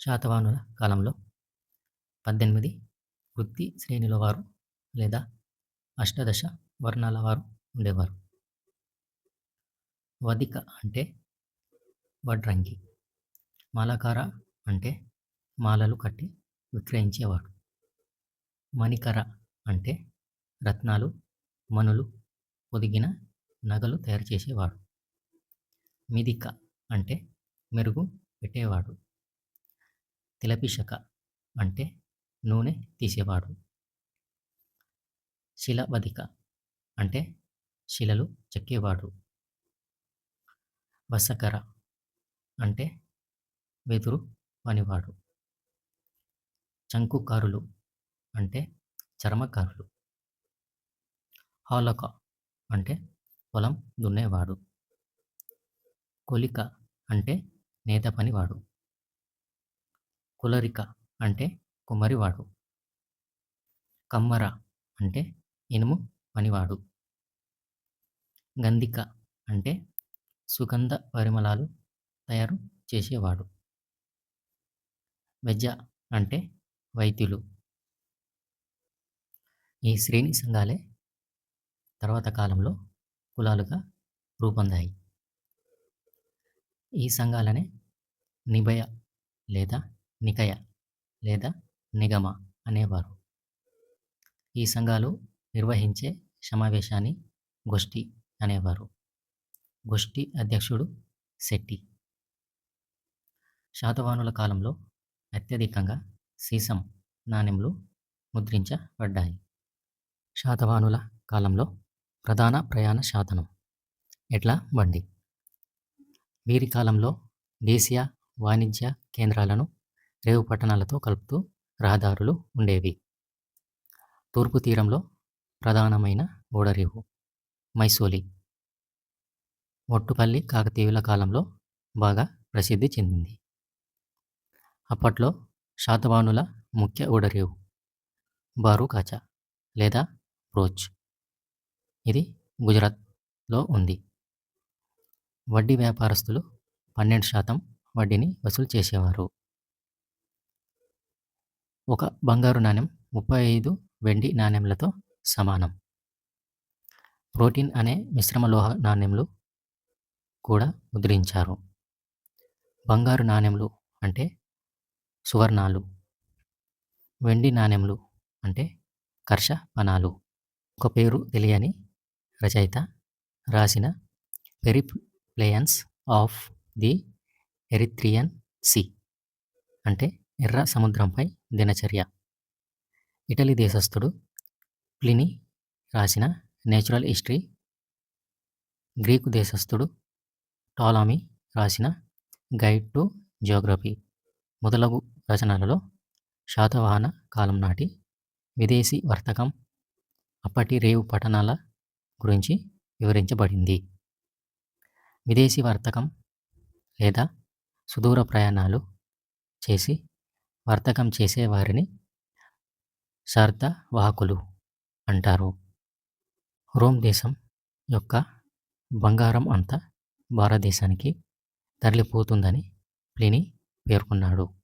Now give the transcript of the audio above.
శాతవాహనుల కాలంలో పద్దెనిమిది వృత్తి శ్రేణుల వారు లేదా అష్టాదశ వర్ణాల వారు ఉండేవారు. వధిక అంటే వడ్రంగి మాలకార అంటే మాలలు కట్టి విక్రయించేవాడు మణికర అంటే రత్నాలు మణులు పొదిగిన నగలు తయారు చేసేవాడు మిదిక అంటే మెరుగు పెట్టేవాడు తిలపిషక అంటే నూనె తీసేవాడు. శిలవధిక అంటే శిలలు చెక్కేవాడు. వసకర అంటే వెదురు పనివాడు. చంకుకారులు అంటే చర్మకారులు. హాలక అంటే పొలం దున్నేవాడు. కొలిక అంటే నేత పనివాడు. కులరిక అంటే కుమ్మరివాడు కమ్మర అంటే ఇనుము పనివాడు. గంధిక అంటే సుగంధ పరిమళాలు తయారు చేసేవాడు. వెజ్జ అంటే వైద్యులు. ఈ శ్రేణి సంఘాలే తర్వాత కాలంలో కులాలుగా రూపొందాయి. ఈ సంఘాలనే నిభయ లేదా నికయ లేదా నిగమ అనేవారు. ఈ సంఘాలు నిర్వహించే సమావేశాన్ని గోష్ఠి అనేవారు. గోష్ఠి అధ్యక్షుడు శెట్టి. శాతవానుల కాలంలో అత్యధికంగా సీసం నాణ్యములు ముద్రించబడ్డాయి. శాతవాహనుల కాలంలో ప్రధాన ప్రయాణ సాధనం ఎట్లా బండి. వీరి కాలంలో దేశీయ వాణిజ్య కేంద్రాలను రేవు పట్టణాలతో కలుపుతూ రహదారులు ఉండేవి. తూర్పు తీరంలో ప్రధానమైన ఓడరేవు మైసోలి. మొట్టుపల్లి కాకతీయుల కాలంలో బాగా ప్రసిద్ధి చెందింది. అప్పట్లో శాతవానుల ముఖ్య ఓడరేవు బారుకాచా లేదా రోచ్ ఇది గుజరాత్లో ఉంది. వడ్డీ వ్యాపారస్తులు పన్నెండు శాతం వడ్డీని వసూలు చేసేవారు. ఒక బంగారు నాణెం ముప్పై ఐదు వెండి నాణెంలతో సమానం. ప్రోటీన్ అనే మిశ్రమ లోహ నాణెంలు కూడా ముద్రించారు. బంగారు నాణెంలు అంటే సువర్ణాలు. వెండి నాణెంలు అంటే కర్ష పనాలు. ఒక పేరు తెలియని రచయిత రాసిన Periplus of the Erythraean Sea అంటే ఎర్ర సముద్రంపై దినచర్య. ఇటలీ దేశస్థుడు ప్లిని రాసిన నేచురల్ హిస్టరీ. గ్రీకు దేశస్థుడు టాలామీ రాసిన గైడ్ టు జియోగ్రఫీ. మొదలగు రచనలలో శాతవాహన కాలం నాటి విదేశీ వర్తకం అప్పటి రేవు పట్టణాల గురించి వివరించబడింది. విదేశీ వర్తకం లేదా సుదూర ప్రయాణాలు చేసి వర్తకం చేసేవారిని వాహకులు అంటారు. రోమ్ దేశం యొక్క బంగారం అంతా భారతదేశానికి తరలిపోతుందని ప్లిని పేర్కొన్నాడు.